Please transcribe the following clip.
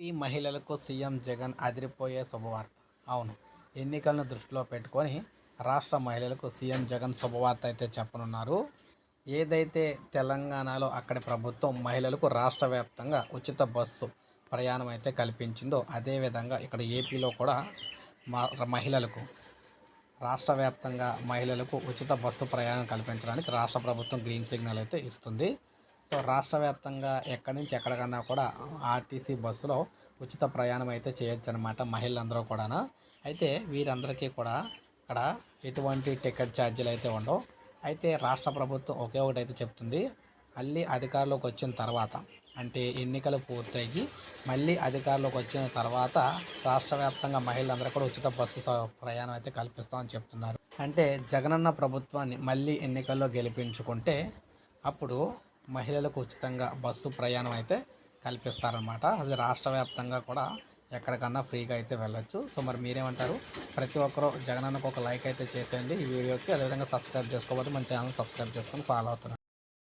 ఈ మహిళలకు సీఎం జగన్ అదిరిపోయే శుభవార్త. అవును ఎన్నికలను దృష్టిలో పెట్టుకొని రాష్ట్ర మహిళలకు సీఎం జగన్ శుభవార్త అయితే చెప్పనున్నారు. ఏదైతే తెలంగాణలో అక్కడి ప్రభుత్వం మహిళలకు రాష్ట్ర వ్యాప్తంగా ఉచిత బస్సు ప్రయాణం అయితే కల్పించిందో అదేవిధంగా ఇక్కడ ఏపీలో కూడా మహిళలకు రాష్ట్ర వ్యాప్తంగా మహిళలకు ఉచిత బస్సు ప్రయాణం కల్పించడానికి రాష్ట్ర ప్రభుత్వం గ్రీన్ సిగ్నల్ అయితే ఇస్తుంది. సో రాష్ట్ర వ్యాప్తంగా ఎక్కడి నుంచి ఎక్కడికన్నా కూడా ఆర్టీసీ బస్సులో ఉచిత ప్రయాణం అయితే చేయొచ్చు అనమాట మహిళలందరూ కూడా అయితే వీరందరికీ కూడా ఇక్కడ ఎటువంటి టికెట్ ఛార్జీలు అయితే ఉండవు. అయితే రాష్ట్ర ప్రభుత్వం ఒకే ఒకటి అయితే చెప్తుంది. మళ్ళీ అధికారంలోకి వచ్చిన తర్వాత అంటే ఎన్నికలు పూర్తయ్యి మళ్ళీ అధికారంలోకి వచ్చిన తర్వాత రాష్ట్ర వ్యాప్తంగా మహిళలందరూ కూడా ఉచిత బస్సు ప్రయాణం అయితే కల్పిస్తామని చెప్తున్నారు. అంటే జగనన్న ప్రభుత్వాన్ని మళ్ళీ ఎన్నికల్లో గెలిపించుకుంటే అప్పుడు మహిళలకు ఉచితంగా బస్సు ప్రయాణం అయితే కల్పిస్తారనమాట అది రాష్ట్ర వ్యాప్తంగా కూడా ఎక్కడికన్నా ఫ్రీగా అయితే వెళ్ళొచ్చు. సో మరి మీరేమంటారు? ప్రతి ఒక్కరూ జగనన్నకు ఒక లైక్ అయితే చేసేయండి ఈ వీడియోకి. అదేవిధంగా సబ్స్క్రైబ్ చేసుకోకపోతే మన ఛానల్ సబ్స్క్రైబ్ చేసుకొని ఫాలో అవుతున్నారు